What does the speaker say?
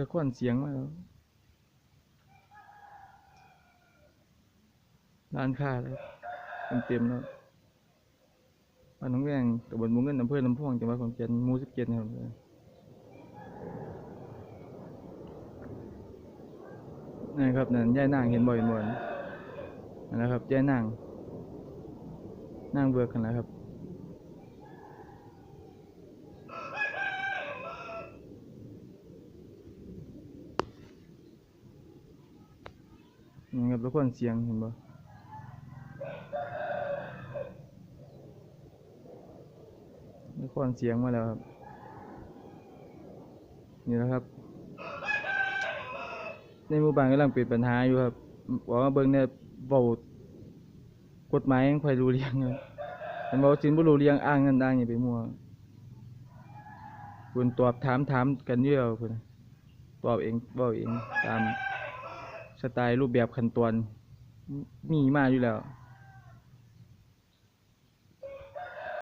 ละครเสียงมาแล้วร้านค้าแล้วเต็มๆแล้วบ้านหนองแวงตำบลมุงเงินอำเภอลำพองจังหวัดขอนแก่นหมู่สิบเจ็ดครับนี่ครับนั่นยายนางเห็นบ่อยเห็นบ่อนั่นแหละครับยายนางนางเบิกกันแล้วครับ นี่ครับละครเสียงเห็นบ่ละครเสียงมาแล้วครับ นี่แหละครับ ในหมู่บ้านกำลังเป็นปัญหาอยู่ครับบอกว่าเบิ่งเนี่ยเว้ากฎหมายยังคอยรู้เรื่องครับเห็นบ่สินบ่รู้เรื่องอ้างนั่นอ้างนี่ไปมั่วเพิ่นตอบถามถามกันอยู่แล้วเพิ่นตอบเองเว้าเองตาม สไตล์รูปแบบขั้นตอนมีมาอยู่แล้ว